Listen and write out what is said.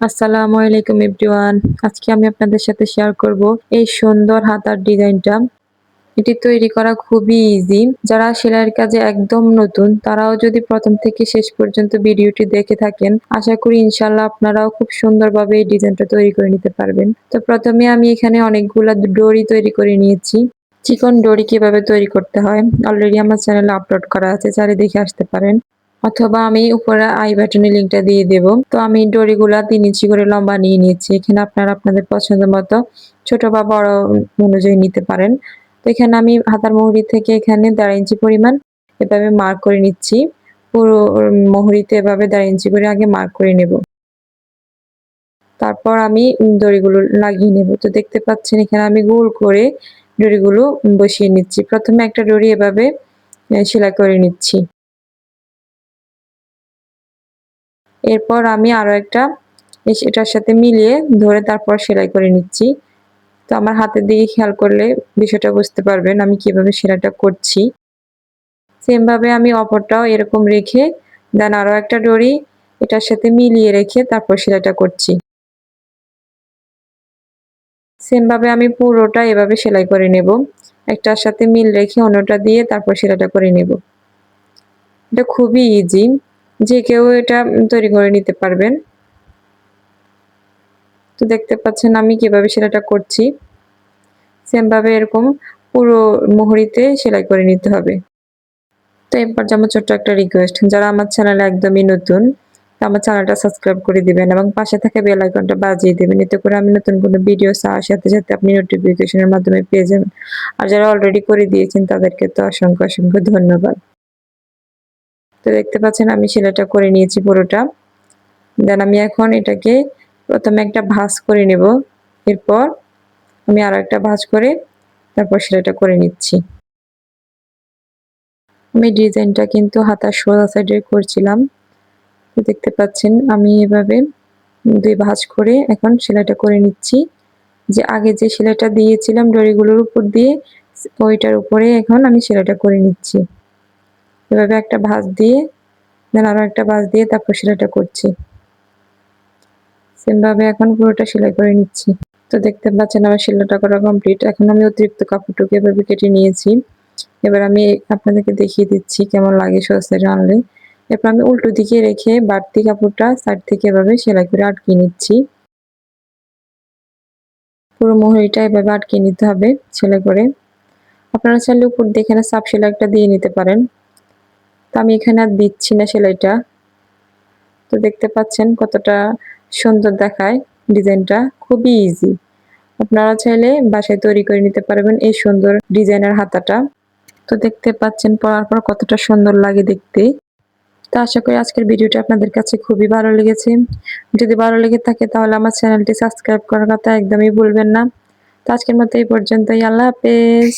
আসসালামু আলাইকুম এভরিওয়ান। আজকে আমি আপনাদের সাথে শেয়ার করব এই সুন্দর হাতার ডিজাইনটা। এটি তৈরি করা খুবই ইজি যারা সেলাইয়ের কাজে একদম নতুন, তারাও যদি প্রথম থেকে শেষ পর্যন্ত ভিডিওটি দেখে থাকেন, আশা করি ইনশাল্লাহ আপনারাও খুব সুন্দরভাবে এই ডিজাইনটা তৈরি করে নিতে পারবেন। তো প্রথমে আমি এখানে অনেকগুলা ডোরি তৈরি করে নিয়েছি। চিকন ডোরি কীভাবে তৈরি করতে হয়? অলরেডি আমার চ্যানেলে আপলোড করা আছে চারি দেখে আসতে পারেন। অথবা আমি উপরে আই বাটনে লিঙ্কটা দিয়ে দেব। তো আমি ডরিগুলা তিন ইঞ্চি করে লম্বা নিয়ে নিয়েছি। এখানে আপনারা আপনাদের পছন্দ মতো ছোট বা বড় অনুযায়ী নিতে পারেন। তো এখানে আমি হাতার মুহুরি থেকে এখানে দেড় ইঞ্চি পরিমাণ এভাবে মার্ক করে নিচ্ছি। পুরো মুহুরিতে এভাবে দেড় ইঞ্চি করে আগে মার্ক করে নেব। তারপর আমি দড়িগুলো লাগিয়ে নেব। তো দেখতে পাচ্ছেন এখানে আমি গোল করে ডরিগুলো বসিয়ে নিচ্ছি। প্রথমে একটা ডরি এভাবে সেলাই করে নিচ্ছি। এরপর আমি আরও একটা এটার সাথে মিলিয়ে ধরে তারপর সেলাই করে নিচ্ছি। তো আমার হাতের দিকে খেয়াল করলে বিষয়টা বুঝতে পারবেন আমি কীভাবে সেলাইটা করছি। সেমভাবে আমি অপরটাও এরকম রেখে দেন আরও একটা ডরি এটার সাথে মিলিয়ে রেখে তারপর সেলাইটা করছি। সেমভাবে আমি পুরোটা এভাবে সেলাই করে নেব। একটার সাথে মিল রেখে অন্যটা দিয়ে তারপর সেলাইটা করে নেব। এটা খুবই ইজি যে কেউ এটা তৈরি করে নিতে পারবেন। তো দেখতে পাচ্ছেন আমি কীভাবে সেলাইটা করছি। সেমভাবে এরকম পুরো মোহরিতে সেলাই করে নিতে হবে। তো এরপর যেমন ছোট্ট একটা রিকোয়েস্ট যারা আমার চ্যানেলে একদমই নতুন আমার চ্যানেলটা সাবস্ক্রাইব করে দিবেন এবং পাশে থাকা বেল আইকনটা বাজিয়ে দিবেন। এতে করে আমি নতুন কোনো ভিডিও চাওয়ার সাথে সাথে আপনি নোটিফিকেশনের মাধ্যমে পেয়ে যাবেন। আর যারা অলরেডি করে দিয়েছেন, তাদেরকে তো অসংখ্য অসংখ্য ধন্যবাদ। তো দেখতে পাচ্ছেন, আমি সেলাইটা করে নিয়েছি পুরোটা। দেন আমি এখন এটাকে প্রথমে একটা ভাঁজ করে নেব। এরপর আমি আরও একটা ভাঁজ করে তারপর সেলাইটা করে নিচ্ছি। আমি ডিজাইনটা কিন্তু হাতার সোজা সাইডে করছিলাম। দেখতে পাচ্ছেন, আমি এভাবে দুই ভাঁজ করে এখন সেলাইটা করে নিচ্ছি। যে আগে যে সেলাইটা দিয়েছিলাম ডরিগুলোর উপর দিয়ে, ওইটার উপরে এখন আমি সেলাইটা করে নিচ্ছি। এভাবে একটা ভাঁজ দিয়ে, দেন আরও একটা ভাঁজ দিয়ে তারপর সেলাইটা করছি। সেমভাবে এখন পুরোটা সেলাই করে নিচ্ছি। তো দেখতে পাচ্ছেন আমার সেলাইটা করা কমপ্লিট এখন আমি অতিরিক্ত কাপড়টুকু এভাবে কেটে নিয়েছি। এবার আমি আপনাদেরকে দেখিয়ে দিচ্ছি কেমন লাগে সস্তা আনলে এরপর আমি উল্টো দিকে রেখে বাড়তি কাপড়টা সাইড থেকে এভাবে সেলাই করে আটকে নিচ্ছি। পুরো মহরিটা এভাবে আটকে নিতে হবে সেলাই করে। আপনারা চাইলে উপর দিয়ে এখানে সাপ সেলাইটা দিয়ে নিতে পারেন। তো আমি এখানে আর দিচ্ছি না সেলাইটা। তো দেখতে পাচ্ছেন কতটা সুন্দর দেখায় ডিজাইনটা। খুবই ইজি আপনারা চাইলে বাসায় তৈরি করে নিতে পারবেন এই সুন্দর ডিজাইনের হাতাটা। তো দেখতে পাচ্ছেন পরার পর কতটা সুন্দর লাগে দেখতে। তো আশা করি আজকের ভিডিওটা আপনাদের কাছে খুবই ভালো লেগেছে। যদি ভালো লেগে থাকে তাহলে আমার চ্যানেলটি সাবস্ক্রাইব করার কথা একদমই ভুলবেন না। তো আজকের মতো এই পর্যন্তই। আল্লাহ হাফেজ।